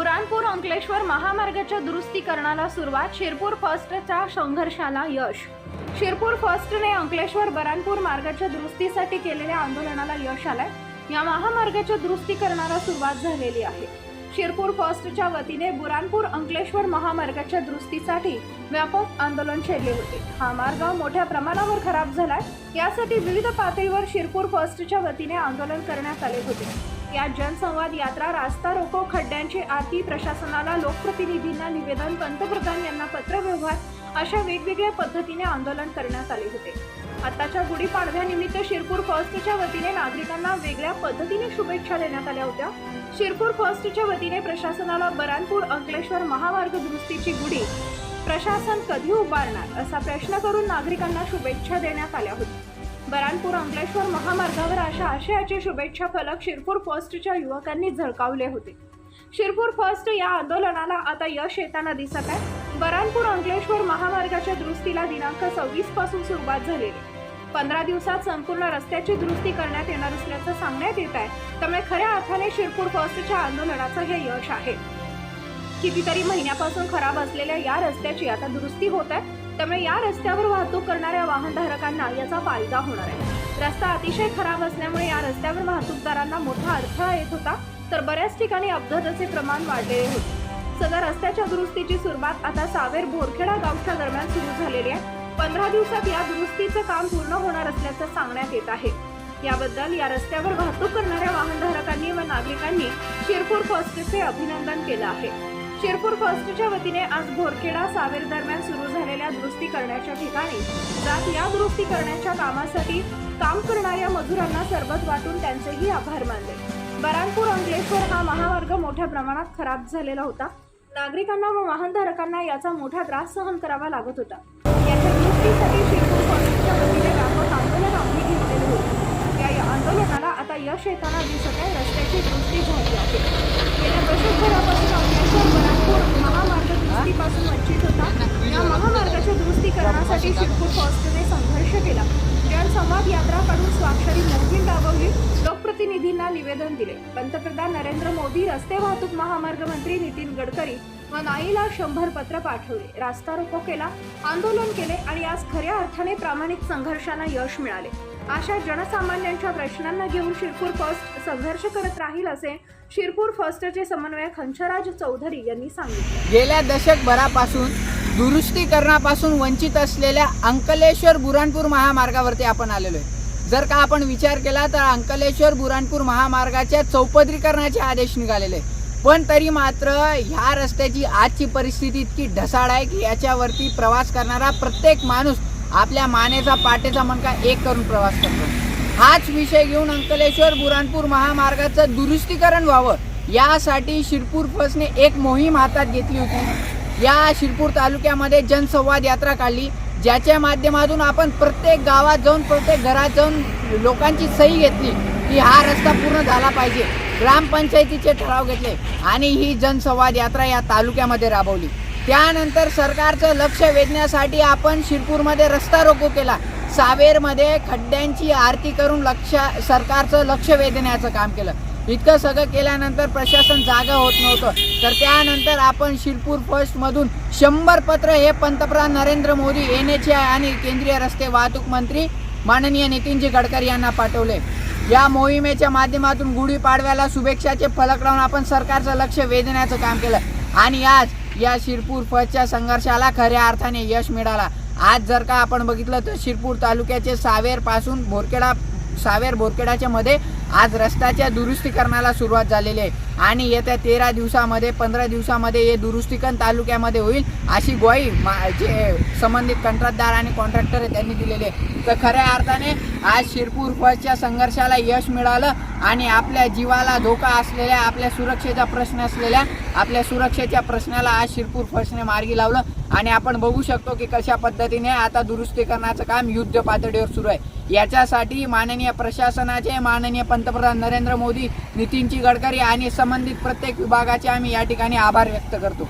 बुराणपूर अंकलेश्वर महामार्गाच्या दुरुस्तीकरणाला सुरुवात. शिरपूर फर्स्टच्या संघर्षाला यश. शिरपूर फर्स्टने अंकलेश्वर बराणपूर मार्गाच्या दुरुस्तीसाठी केलेल्या आंदोलनाला यश आलंय. या महामार्गाच्या दुरुस्तीकरणाला सुरुवात झालेली आहे. शिरपूर फर्स्टच्या वतीने बुराणपूर अंकलेश्वर महामार्गाच्या दुरुस्तीसाठी व्यापक आंदोलन छेडले होते. हा मार्ग मोठ्या प्रमाणावर खराब झालाय. यासाठी विविध पातळीवर शिरपूर फर्स्टच्या वतीने आंदोलन करण्यात आले होते. या जनसंवाद यात्रा रास्ता रोको खड्ड्यांची आरती प्रशासनाला लोकप्रतिनिधींना निवेदन पंतप्रधान यांना पत्रव्यवहार अशा वेगवेगळ्या पद्धतीने आंदोलन करण्यात आले होते. आताच्या गुढीपाडव्यानिमित्त शिरपूर फर्स्टच्या वतीने नागरिकांना वेगळ्या पद्धतीने शुभेच्छा देण्यात आल्या होत्या. शिरपूर फर्स्टच्या वतीने प्रशासनाला बरानपूर अंकलेश्वर महामार्ग दुरुस्तीची गुढी प्रशासन कधी उभारणार असा प्रश्न करून नागरिकांना शुभेच्छा देण्यात आल्या होत्या. बरानपूर अंकलेश्वर महामार्गावर अशा आशयाचे शुभेच्छा फलक शिरपूर फर्स्टच्या युवकांनी झळकावले होते. शिरपूर फर्स्ट या आंदोलनाला आता यश येताना दिसत आहे. बरानपूर अंकलेश्वर महामार्गाच्या दुरुस्तीला दिनांक सव्वीसपासून सुरुवात झालेली. पंधरा दिवसात संपूर्ण रस्त्याची दुरुस्ती करण्यात येणार असल्याचं सांगण्यात येत आहे. त्यामुळे खऱ्या अर्थाने शिरपूर फर्स्टच्या आंदोलनाचं हे यश आहे. कितीतरी महिन्यापासून खराब असलेल्या या रस्त्याची आता दुरुस्ती होत आहे. त्यामुळे या रस्त्यावर वाहतूक करणाऱ्या वाहनधारकांना याचा फायदा होणार आहे. रस्ता अतिशय खराब असल्यामुळे या रस्त्यावर वाहतूकदारांना मोठा अडथळा येत होता. तर बऱ्याच ठिकाणी अपघाताचे प्रमाण वाढलेले होते. सदर रस्त्याच्या दुरुस्तीची सुरुवात आता सावेर बोरखेडा गावच्या दरम्यान सुरू झालेली आहे. पंधरा दिवसात या दुरुस्तीचं काम पूर्ण होणार असल्याचं सांगण्यात येत आहे. याबद्दल या रस्त्यावर वाहतूक करणाऱ्या वाहनधारकांनी व नागरिकांनी शिरपूर फर्स्टचे अभिनंदन केलं आहे. शिरपूर फर्स्टच्या वतीने आज भोरखेडा सावेर दरम्यान सुरू झालेल्या दुरुस्ती करण्याच्या ठिकाणी. जात या दुरुस्ती करण्याच्या कामासाठी काम करणाऱ्या मजुरांना सरबत वाटून त्यांचेही आभार मानले. बरानपूर अंकलेश्वर हा महामार्ग मोठ्या प्रमाणात खराब झालेला होता. नागरिकांना व वाहनधारकांना याचा मोठा त्रास सहन करावा लागत होता. याच्या दुरुस्तीसाठी शिरपूर फर्स्टच्या वतीने व्यापक आंदोलन आम्ही घेतलेले होते. या आंदोलनाला आता यश येताना दिसत आहे रस्त्याची दुरुस्ती झाली आहे गेल्या दशकभरापासून अंकलेश्वर बरानपूर महामार्ग पासून वंचित होता. या महामार्गाच्या दुरुस्तीकरणासाठी शिरपूर फर्स्टने संघर्ष केला. जनसंवाद यात्रा काढून स्वाक्षरी मोहीम राबवली. लोकप्रतिनिधींना निवेदन दिले. पंतप्रधान नरेंद्र मोदी रस्ते वाहतूक महामार्ग मंत्री नितीन गडकरी व नाईला शंभर पत्र पाठवले. रास्ता रोको केला आंदोलन केले आणि आज खऱ्या अर्थाने प्रामाणिक संघर्षांना यश मिळाले. अशा जनसामान्यांच्या प्रश्नांना घेऊन शिरपूर फर्स्ट संघर्ष करत राहील असे शिरपूर फर्स्टचे समन्वयक हंसराज चौधरी यांनी सांगितले गेल्या दशकभरापासून दुरुस्तीकरणापासून वंचित असलेल्या अंकलेश्वर बुराणपूर महामार्गावरती आपण आलेलो आहे जर का आपण विचार केला तर अंकलेश्वर बुराणपूर महामार्गाच्या चौपदरीकरणाचे आदेश निघालेले आहे. पण तरी मात्र ह्या रस्त्याची आजची परिस्थिती इतकी ढसाळ आहे की याच्यावरती प्रवास करणारा प्रत्येक माणूस आपल्या मानेचा पाटेचा मणका एक करून प्रवास करतो. हाच विषय घेऊन अंकलेश्वर बुराणपूर महामार्गाचं दुरुस्तीकरण व्हावं यासाठी शिरपूर फसने एक मोहीम हातात घेतली होती. या शिरपूर तालुक्यामध्ये जनसंवाद यात्रा काढली ज्याच्या माध्यमातून आपण प्रत्येक गावात जाऊन प्रत्येक घरात जाऊन लोकांची सही घेतली की हा रस्ता पूर्ण झाला पाहिजे. ग्रामपंचायतीचे ठराव घेतले आणि ही जनसंवाद यात्रा या तालुक्यामध्ये राबवली. त्यानंतर सरकारचं लक्ष वेधण्यासाठी आपण शिरपूरमध्ये रस्ता रोको केला. सावेरमध्ये खड्ड्यांची आरती करून लक्ष सरकारचं लक्ष वेधण्याचं काम केलं. इतकं सगळं केल्यानंतर प्रशासन जागा होत नव्हतं. तर त्यानंतर आपण शिरपूर फर्स्टमधून शंभर पत्र हे पंतप्रधान नरेंद्र मोदी एन एच आणि केंद्रीय रस्ते वाहतूक मंत्री माननीय नितीनजी गडकरी यांना पाठवले. या मोहिमेच्या माध्यमातून गुढीपाडव्याला शुभेच्छाचे फलक लावून आपण सरकारचं लक्ष वेधण्याचं काम केलं. आणि आज या शिरपूर फर्स्टच्या संघर्षाला खऱ्या अर्थाने यश मिळाला. आज जर का आपण बघितलं तर शिरपूर तालुक्याचे सावेरपासून सावेर भोरकेडाच्या मध्ये आज रस्त्याच्या दुरुस्तीकरणाला सुरुवात झालेली आहे. आणि येत्या तेरा दिवसामध्ये पंधरा दिवसामध्ये हे दुरुस्तीकरण तालुक्यामध्ये होईल अशी ग्वाही मा- जे संबंधित कंत्राटदार आणि कॉन्ट्रॅक्टर आहे त्यांनी दिलेली आहे. तर खऱ्या अर्थाने आज शिरपूर फसच्या संघर्षाला यश मिळालं आणि आपल्या जीवाला धोका असलेल्या आपल्या सुरक्षेचा प्रश्न असलेल्या आपल्या सुरक्षेच्या प्रश्नाला आज शिरपूर फसने मार्गी लावलं. आणि आपण बघू शकतो की कशा पद्धतीने आता दुरुस्तीकरणाचं काम युद्ध पातळीवर सुरू आहे. याच्यासाठी माननीय प्रशासनाचे माननीय पंतप्रधान नरेंद्र मोदी नितीनजी गडकरी आणि संबंधित प्रत्येक विभागाचे आम्ही या ठिकाणी आभार व्यक्त करतो.